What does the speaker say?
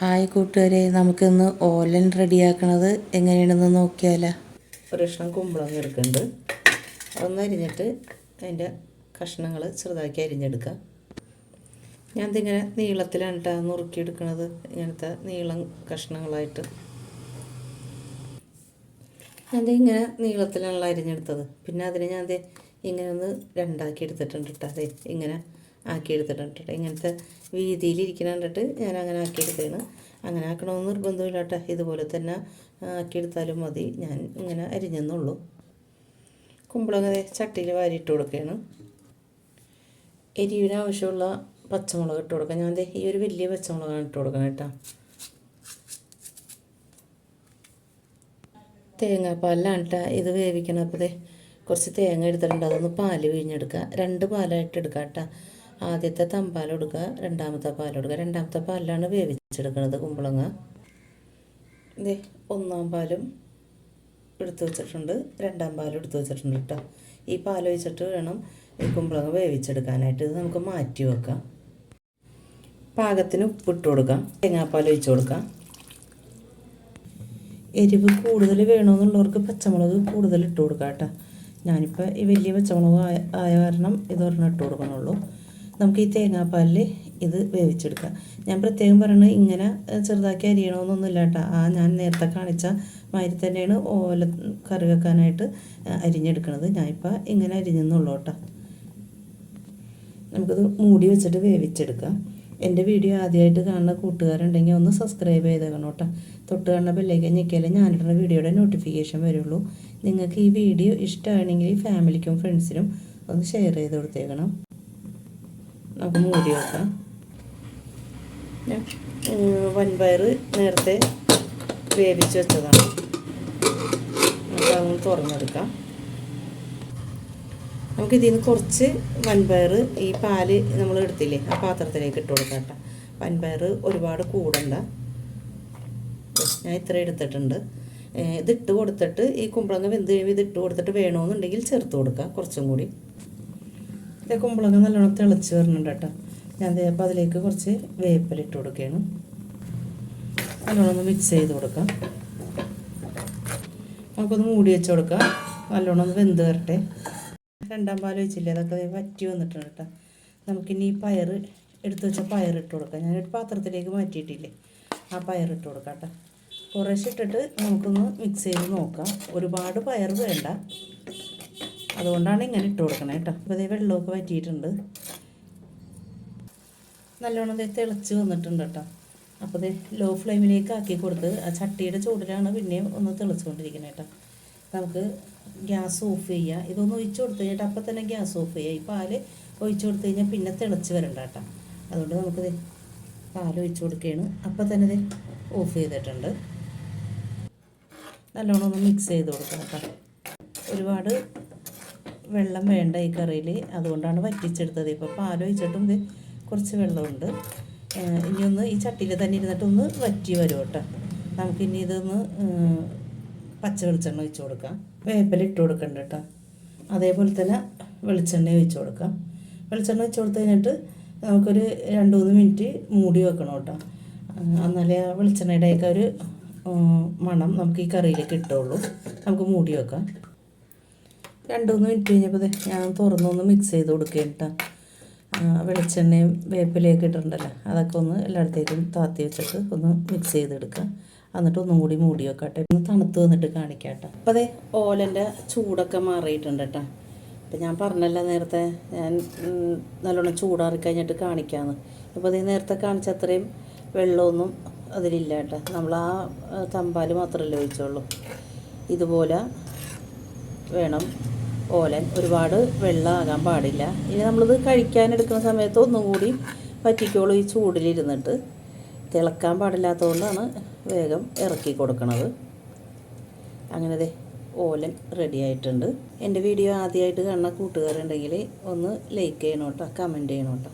Hi കൂട്ടുകാരെ നമുക്കിന്ന് ഓലൻ റെഡിയാക്കണത് എങ്ങനെയാണെന്ന് നോക്കിയാലോ. ഒരു കഷ്ണം കുമ്പളങ്ങ എടുക്കുന്നുണ്ട് അതൊന്ന് അരിഞ്ഞിട്ട് അതിന്റെ കഷ്ണങ്ങൾ ചെറുതാക്കി അരിഞ്ഞെടുക്കാം. ഞാൻ ഇതിങ്ങനെ നീളത്തിലാണ് കേട്ടോ നുറുക്കിയെടുക്കണത്. ഇങ്ങനത്തെ നീളം കഷ്ണങ്ങളായിട്ട്. ഞാൻ ഇങ്ങനെ നീളത്തിലാണല്ലോ അരിഞ്ഞെടുത്തത്. പിന്നെ അതിന് ഞാൻ ഇങ്ങനെ ഒന്ന് രണ്ടാക്കി എടുത്തിട്ടുണ്ട് കേട്ടോ അതെ ഇങ്ങനെ ആക്കി എടുത്തിട്ടുണ്ട് കേട്ടോ. ഇങ്ങനത്തെ വീതിയിൽ ഇരിക്കണ കണ്ടിട്ട് ഞാൻ അങ്ങനെ ആക്കി ആക്കിയെടുത്തതാണ്. അങ്ങനെ ആക്കണമെന്ന് നിർബന്ധമില്ല കേട്ടോ. ഇതുപോലെ തന്നെ ആക്കിയെടുത്താലും മതി. ഞാൻ ഇങ്ങനെ അരിഞ്ഞെന്നുള്ളൂ. കുമ്പളങ്ങ ചട്ടിയിൽ വാരിയിട്ട് കൊടുക്കുകയാണ്. എരിവിന് ആവശ്യമുള്ള പച്ചമുളക് ഇട്ട് കൊടുക്കാം. ഞാൻ ഈ ഒരു വലിയ പച്ചമുളകാണ് ഇട്ട് കൊടുക്കണം കേട്ടോ. തേങ്ങാപ്പാലിലാണ് കേട്ടോ ഇത് വേവിക്കണം അപ്പോൾ കുറച്ച് തേങ്ങ എടുത്തിട്ടുണ്ട്. അതൊന്ന് പാൽ പിഴിഞ്ഞെടുക്കുക. രണ്ട് പാലായിട്ട് എടുക്കാം കേട്ടോ. ആദ്യത്തെ തമ്പാൽ കൊടുക്കുക രണ്ടാമത്തെ പാൽ കൊടുക്കുക രണ്ടാമത്തെ പാലിലാണ് വേവിച്ചെടുക്കുന്നത് കുമ്പളങ്ങ. ഇതേ ഒന്നാം പാലും എടുത്തു വെച്ചിട്ടുണ്ട്. രണ്ടാം പാലും എടുത്തു വെച്ചിട്ടുണ്ട് കേട്ടോ ഈ പാൽ ഒഴിച്ചിട്ട് വേണം ഈ കുമ്പളങ്ങ വേവിച്ചെടുക്കാനായിട്ട്. ഇത് നമുക്ക് മാറ്റി വെക്കാം. പാകത്തിന് ഉപ്പിട്ട് കൊടുക്കാം. തേങ്ങാപ്പാൽ ഒഴിച്ചു കൊടുക്കാം. എരിവ് കൂടുതൽ വേണമെന്നുള്ളവർക്ക് പച്ചമുളക് കൂടുതൽ ഇട്ട് കൊടുക്കാം കേട്ടോ ഞാനിപ്പോൾ ഈ വലിയ പച്ചമുളക് ആയ കാരണം ഇതൊരെണ്ണം ഇട്ട് കൊടുക്കണുള്ളൂ. നമുക്ക് ഈ തേങ്ങാപ്പാലിൽ ഇത് വേവിച്ചെടുക്കാം. ഞാൻ പ്രത്യേകം പറയുന്നത് ഇങ്ങനെ ചെറുതാക്കി അരിയണമെന്നൊന്നുമില്ല കേട്ടോ. ആ ഞാൻ നേരത്തെ കാണിച്ച മാതിരി തന്നെയാണ് ഓല കറി വെക്കാനായിട്ട് ഞാൻ ഞാനിപ്പോൾ ഇങ്ങനെ അരിഞ്ഞെന്നുള്ളൂ കേട്ടോ. നമുക്കത് മൂടി വെച്ചിട്ട് വേവിച്ചെടുക്കാം. എന്റെ വീഡിയോ ആദ്യമായിട്ട് കാണുന്ന കൂട്ടുകാരുണ്ടെങ്കിൽ ഒന്ന് സബ്സ്ക്രൈബ് ചെയ്തേക്കണം കേട്ടോ. തൊട്ട് കാണുന്ന ബെല്ലേക്ക് ഞെക്കിയാലേ ഞാനിടുന്ന വീഡിയോയുടെ നോട്ടിഫിക്കേഷൻ വരുള്ളൂ. നിങ്ങൾക്ക് ഈ വീഡിയോ ഇഷ്ടമാണെങ്കിൽ ഫാമിലിക്കും ഫ്രണ്ട്സിനും ഒന്ന് ഷെയർ ചെയ്ത് കൊടുത്തേക്കണം. നമുക്ക് മൂടി വെക്കാം വൻപയർ നേരത്തെ വേവിച്ച് വെച്ചതാണ്. നമുക്ക് അതൊന്ന് തുറന്നെടുക്കാം. നമുക്ക് ഇതിൽ നിന്ന് കുറച്ച് വൻപയർ ഈ പാൽ നമ്മൾ എടുത്തില്ലേ ആ പാത്രത്തിലേക്ക് ഇട്ട് കൊടുക്കാം കേട്ടോ. വൻപയർ ഒരുപാട് കൂടണ്ട. ഞാൻ ഇത്ര എടുത്തിട്ടുണ്ട്. ഇതിട്ട് കൊടുത്തിട്ട് ഈ കുമ്പളങ്ങ വെന്ത് കഴിയുമ്പോൾ ഇതിട്ട് കൊടുത്തിട്ട് വേണമെന്നുണ്ടെങ്കിൽ ചേർത്ത് കൊടുക്കാം കുറച്ചും കൂടി. ഇത് കുമ്പളങ്ങ നല്ലോണം തിളച്ച് വരുന്നുണ്ട് കേട്ടോ. ഞാൻ അപ്പോൾ അതിലേക്ക് കുറച്ച് വേപ്പില ഇട്ട് കൊടുക്കുകയാണ്. നല്ലോണം ഒന്ന് മിക്സ് ചെയ്ത് കൊടുക്കാം. നമുക്കൊന്ന് മൂടി വെച്ച് കൊടുക്കാം. നല്ലോണം ഒന്ന് വെന്ത് വരട്ടെ. രണ്ടാം പാൽ വെച്ചില്ലേ അതൊക്കെ വറ്റി വന്നിട്ടുണ്ട് കേട്ടോ. നമുക്കിനി ഈ പയർ എടുത്തു വെച്ച പയർ ഇട്ട് കൊടുക്കാം. ഞാനൊരു പാത്രത്തിലേക്ക് മാറ്റിയിട്ടില്ലേ? ആ പയർ ഇട്ട് കൊടുക്കാം കേട്ടോ. കുറേശ്ശെ ഇട്ടിട്ട് നമുക്കൊന്ന് മിക്സ് ചെയ്ത് നോക്കാം. ഒരുപാട് പയർ വേണ്ട. അതുകൊണ്ടാണ് ഇങ്ങനെ ഇട്ട് കൊടുക്കണേ കേട്ടോ. അപ്പോൾ ഇതേ വെള്ളമൊക്കെ വറ്റിയിട്ടുണ്ട്. നല്ലോണം ഇത് തിളച്ച് വന്നിട്ടുണ്ട് കേട്ടോ. അപ്പോൾ ഇത് ലോ ഫ്ലെയിമിലേക്ക് ആക്കി കൊടുത്ത് ആ ചട്ടിയുടെ ചൂടിലാണ് പിന്നെയും ഒന്ന് തിളച്ചുകൊണ്ടിരിക്കുന്നത് കേട്ടോ. നമുക്ക് ഗ്യാസ് ഓഫ് ചെയ്യുക ഇതൊന്ന് ഒഴിച്ച് കൊടുത്തു കഴിഞ്ഞിട്ട് അപ്പം തന്നെ ഗ്യാസ് ഓഫ് ചെയ്യുക ഈ പാൽ ഒഴിച്ച് കൊടുത്തു കഴിഞ്ഞാൽ പിന്നെ തിളച്ച് വരണ്ട കേട്ടോ. അതുകൊണ്ട് നമുക്കിത് പാൽ ഒഴിച്ച് കൊടുക്കുകയാണ് അപ്പം തന്നെ ഇത് ഓഫ് ചെയ്തിട്ടുണ്ട്. നല്ലോണം ഒന്ന് മിക്സ് ചെയ്ത് കൊടുക്കണം കേട്ടോ. ഒരുപാട് വെള്ളം വേണ്ട ഈ കറിയിൽ. അതുകൊണ്ടാണ് വറ്റിച്ചെടുത്തത്. ഇപ്പോൾ പാൽ ഒഴിച്ചിട്ടും ഇത് കുറച്ച് വെള്ളമുണ്ട്. ഇനിയൊന്ന് ഈ ചട്ടിയിൽ തന്നെ ഇരുന്നിട്ടൊന്ന് വറ്റി വരും കേട്ടോ. നമുക്കിനി ഇതൊന്ന് പച്ച വെളിച്ചെണ്ണ ഒഴിച്ച് കൊടുക്കാം. വേപ്പില ഇട്ട് കൊടുക്കണ്ട കേട്ടോ. അതേപോലെ തന്നെ വെളിച്ചെണ്ണ ഒഴിച്ച് കൊടുക്കാം. വെളിച്ചെണ്ണ ഒഴിച്ച് കൊടുത്ത് കഴിഞ്ഞിട്ട് നമുക്കൊരു രണ്ട് മൂന്ന് മിനിറ്റ് മൂടി വെക്കണം കേട്ടോ. എന്നാലേ ആ വെളിച്ചെണ്ണയുടെയൊക്കെ ഒരു മണം നമുക്ക് ഈ കറിയിലേക്ക് ഇട്ടുള്ളൂ. നമുക്ക് മൂടി വെക്കാം. രണ്ട് മൂന്ന് മിനിറ്റ് കഴിഞ്ഞപ്പോൾ ഞാൻ തുറന്നൊന്ന് മിക്സ് ചെയ്ത് കൊടുക്കുകയാണ് കേട്ടോ വെളിച്ചെണ്ണയും വേപ്പിലയൊക്കെ ഇട്ടിട്ടുണ്ടല്ലോ. അതൊക്കെ ഒന്ന് എല്ലായിടത്തേക്കും താത്തി വെച്ചിട്ട് ഒന്ന് മിക്സ് ചെയ്തെടുക്കുക എന്നിട്ട് ഒന്നും കൂടി മൂടി വെക്കട്ടെ. ഒന്ന് തണുത്ത് വന്നിട്ട് കാണിക്കാം കേട്ടോ അപ്പോൾ അതെ ഓലന്റെ ചൂടൊക്കെ മാറിയിട്ടുണ്ട് കേട്ടോ അപ്പം ഞാൻ പറഞ്ഞല്ലോ നേരത്തെ ഞാൻ നല്ലോണം ചൂടാറി കഴിഞ്ഞിട്ട് കാണിക്കാമെന്ന് അപ്പോൾ അതേ നേരത്തെ കാണിച്ച അത്രയും വെള്ളമൊന്നും അതിലില്ല കേട്ടോ നമ്മൾ ആ തമ്പാൽ മാത്രമല്ലേ ഒഴിച്ചുള്ളൂ. ഇതുപോലെ വേണം ഓലൻ ഒരുപാട് വെള്ളമാകാൻ പാടില്ല. ഇനി നമ്മളിത് കഴിക്കാനെടുക്കുന്ന സമയത്ത് ഒന്നും കൂടി പറ്റിക്കോളൂ ഈ ചൂടിലിരുന്നിട്ട്. തിളക്കാൻ പാടില്ലാത്തതുകൊണ്ടാണ് വേഗം ഇറക്കി കൊടുക്കണത്. അങ്ങനെ ദേ ഓലൻ റെഡി ആയിട്ടുണ്ട്. എന്റെ വീഡിയോ ആദ്യമായിട്ട് കാണുന്ന കൂട്ടുകാരുണ്ടെങ്കിൽ ഒന്ന് ലൈക്ക് ചെയ്യണം കേട്ടോ കമന്റ് ചെയ്യണം കേട്ടോ.